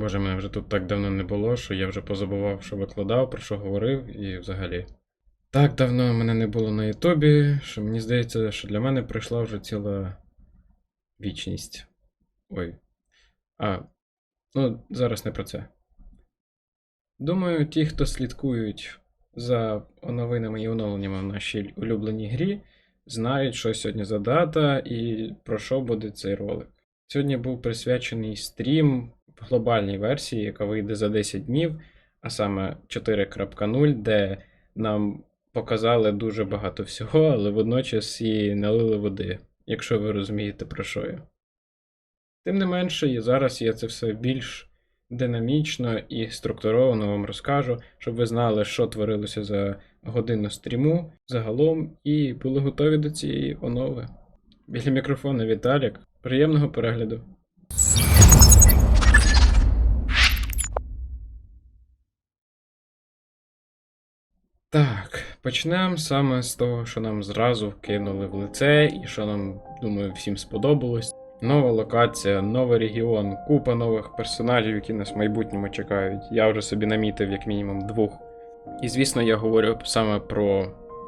Боже, мене вже тут так давно не було, що я вже позабував, що викладав, про що говорив, і взагалі. Так давно мене не було на Ютубі, що мені здається, що для мене пройшла вже ціла вічність. Ой. А, ну, зараз не про це. Думаю, ті, хто слідкують за новинами і оновленнями в нашій улюбленій грі, знають, що сьогодні за дата і про що буде цей ролик. Сьогодні був присвячений стрім глобальній версії, яка вийде за 10 днів, а саме 4.0, де нам показали дуже багато всього, але водночас і налили води, якщо ви розумієте про що я. Тим не менше, і зараз я це все більш динамічно і структуровано вам розкажу, щоб ви знали, що творилося за годину стріму загалом, і були готові до цієї онови. Біля мікрофона Віталік. Приємного перегляду. Так, почнемо саме з того, що нам зразу кинули в лице, і що нам, думаю, всім сподобалось. Нова локація, новий регіон, купа нових персонажів, які нас в майбутньому чекають. Я вже собі намітив як мінімум двох. І звісно, я говорю саме про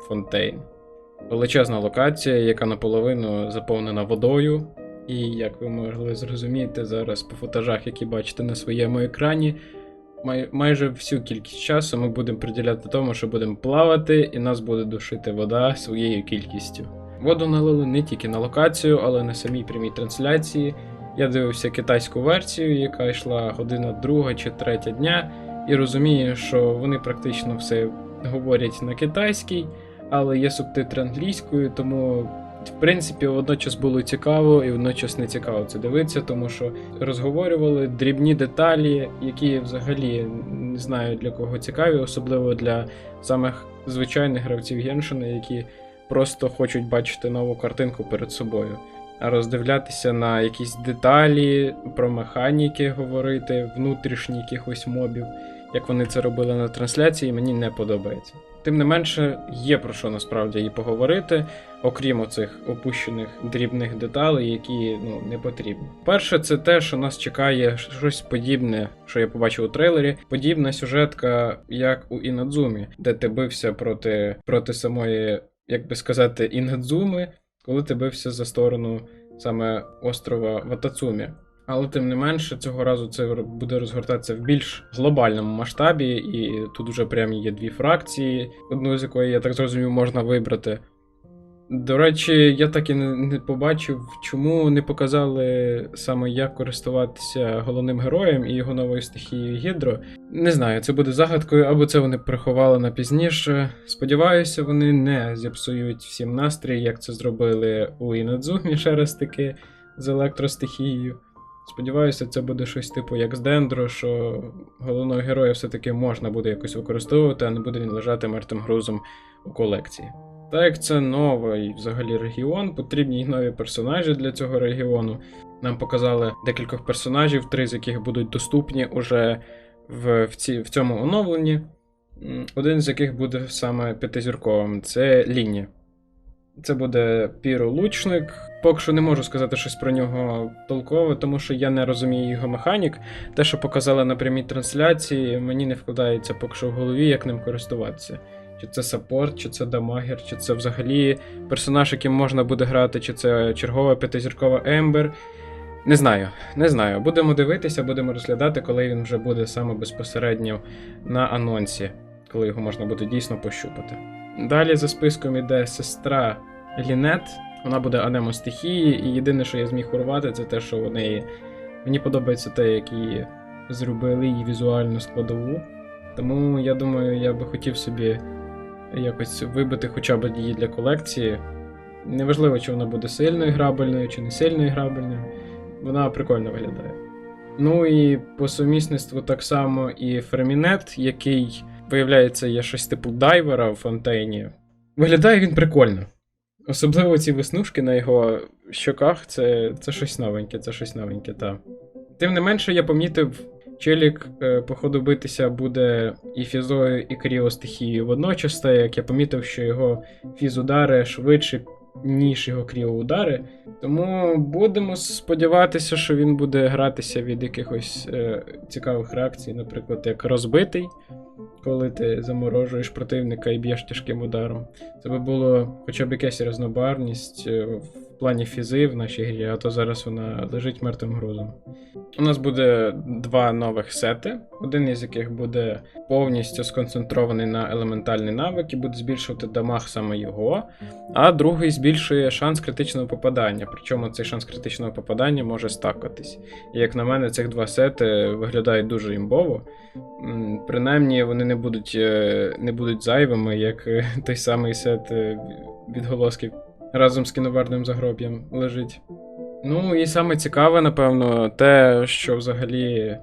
Фонтейн. Величезна локація, яка наполовину заповнена водою. І як ви могли зрозуміти зараз по футажах, які бачите на своєму екрані, май- майже всю кількість часу ми будемо приділяти тому, що будемо плавати, і нас буде душити вода своєю кількістю. Воду налили не тільки на локацію, але на самій прямій трансляції. Я дивився китайську версію, яка йшла година друга чи третя дня, і розумію, що вони практично все говорять на китайській, але є субтитри англійською, тому в принципі водночас було цікаво і водночас не цікаво це дивитися, тому що розговорювали дрібні деталі, які взагалі не знаю для кого цікаві, особливо для самих звичайних гравців Геншина, які просто хочуть бачити нову картинку перед собою. А роздивлятися на якісь деталі, про механіки говорити, внутрішні якихось мобів, як вони це робили на трансляції, мені не подобається. Тим не менше, є про що насправді і поговорити, окрім оцих опущених дрібних деталей, які ну, не потрібні. Перше, це те, що нас чекає щось подібне, що я побачив у трейлері. Подібна сюжетка, як у Інадзумі, де ти бився проти, проти самої, як би сказати, Інадзуми, коли ти бився за сторону саме острова Ватацумі. Але тим не менше, цього разу це буде розгортатися в більш глобальному масштабі, і тут вже прям є дві фракції, одну з якої, я так зрозумів, можна вибрати. До речі, я так і не, побачив, чому не показали саме як користуватися головним героєм і його новою стихією Гідро. Не знаю, це буде загадкою, або це вони приховали на пізніше. Сподіваюся, вони не зіпсують всім настрій, як це зробили у Інадзумі ще раз таки з електростихією. Сподіваюся, це буде щось типу як з Дендро, що головного героя все-таки можна буде якось використовувати, а не буде він лежати мертвим грузом у колекції. Так як це новий взагалі регіон, потрібні й нові персонажі для цього регіону. Нам показали декількох персонажів, три з яких будуть доступні уже в, в, ці, в цьому оновленні. Один з яких буде саме п'ятизірковим це Ліні. Це буде піролучник. Поки що не можу сказати щось про нього толкове, тому що я не розумію його механік. Те, що показали на прямій трансляції, мені не вкладається поки що в голові, як ним користуватися. Чи це саппорт, чи це дамагер, чи це взагалі персонаж, яким можна буде грати, чи це чергова п'ятизіркова Ембер. Не знаю, не знаю. Будемо дивитися, будемо розглядати, коли він вже буде саме безпосередньо на анонсі, коли його можна буде дійсно пощупати. Далі за списком іде сестра Лінет. Вона буде анемо стихії, і єдине, що я зміг урвати, це те, що в. Мені подобається те, як її зробили її візуальну складову. Тому я думаю, я би хотів собі якось вибити хоча б її для колекції. Неважливо, чи вона буде сильною грабельною, чи не сильною грабельною. Вона прикольно виглядає. Ну і по сумісництву так само і Фермінет, який, виявляється, є щось типу дайвера в фонтейні. Виглядає він прикольно. Особливо ці веснушки на його щоках, це, це щось новеньке, це щось новеньке, та. Тим не менше, я помітив, Челік, е, походу, битися буде і фізою, і кріостихією водночас, та як я помітив, що його фізудари швидше ніж його кріоудари. Тому будемо сподіватися, що він буде гратися від якихось е, цікавих реакцій, наприклад, як розбитий, коли ти заморожуєш противника і б'єш тяжким ударом. Це би було хоча б якась різнобарність е, в плані фізи в нашій грі, а то зараз вона лежить мертвим грузом. У нас буде два нових сети, один із яких буде повністю сконцентрований на елементальний навик і буде збільшувати дамаг саме його, а другий збільшує шанс критичного попадання. Причому цей шанс критичного попадання може стакатись. І як на мене, цих два сети виглядають дуже імбово. Принаймні вони не будуть, е, не будуть зайвими, як е, той самий сет е, відголосків разом з кіноварним загроб'ям лежить. Ну і саме цікаве, напевно, те, що взагалі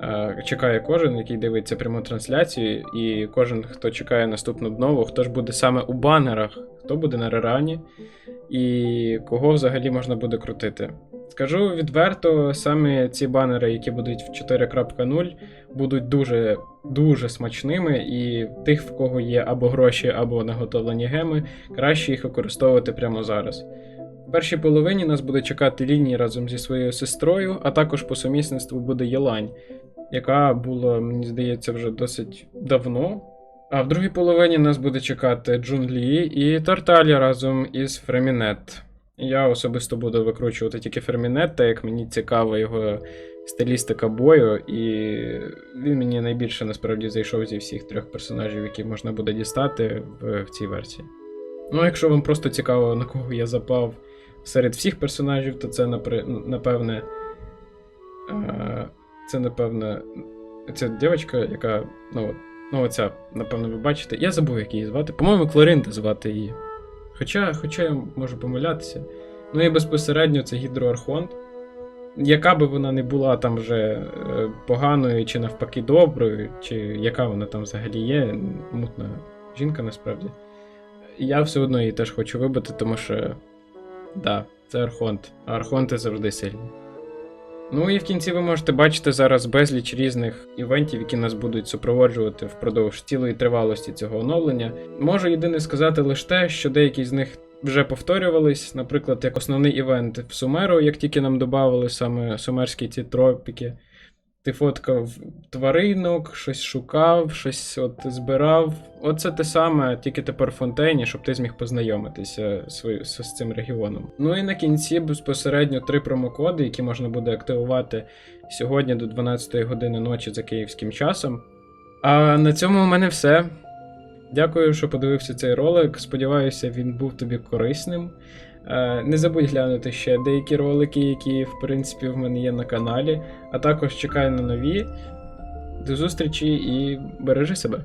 е, чекає кожен, який дивиться пряму трансляцію, і кожен, хто чекає наступну обнову, хто ж буде саме у банерах, хто буде на рерані, і кого взагалі можна буде крутити. Скажу відверто, саме ці банери, які будуть в 4.0, будуть дуже дуже смачними, і тих, в кого є або гроші, або наготовлені геми, краще їх використовувати прямо зараз. В першій половині нас буде чекати лінії разом зі своєю сестрою, а також по сумісництву буде Єлань, яка була, мені здається, вже досить давно. А в другій половині нас буде чекати Джунлі і Тарталія разом із Фремінет. Я особисто буду викручувати тільки Фермінет, як мені цікава його стилістика бою, і він мені найбільше насправді зайшов зі всіх трьох персонажів, які можна буде дістати в, в цій версії. Ну, а якщо вам просто цікаво, на кого я запав серед всіх персонажів, то це напевне. е, Це напевне. Ця дівчинка, яка. Ну, ну оця, напевно, ви бачите. Я забув, як її звати. По-моєму, Клоринда звати її. Хоча, хоча я можу помилятися. Ну і безпосередньо це гідроархонт. Яка би вона не була там вже е, поганою чи навпаки доброю, чи яка вона там взагалі є, мутна жінка насправді. Я все одно її теж хочу вибити, тому що. Да, це Архонт. А Архонти завжди сильні. Ну і в кінці ви можете бачити зараз безліч різних івентів, які нас будуть супроводжувати впродовж цілої тривалості цього оновлення. Можу єдине сказати лише те, що деякі з них вже повторювались, наприклад, як основний івент в Сумеру, як тільки нам додавали саме сумерські ці тропіки. Ти фоткав тваринок, щось шукав, щось от збирав. Оце те саме, тільки тепер в фонтейні, щоб ти зміг познайомитися свою- з, з цим регіоном. Ну і на кінці безпосередньо три промокоди, які можна буде активувати сьогодні до 12 години ночі за київським часом. А на цьому у мене все. Дякую, що подивився цей ролик. Сподіваюся, він був тобі корисним. Е, Не забудь глянути ще деякі ролики, які, в принципі, в мене є на каналі, а також чекай на нові. До зустрічі і бережи себе.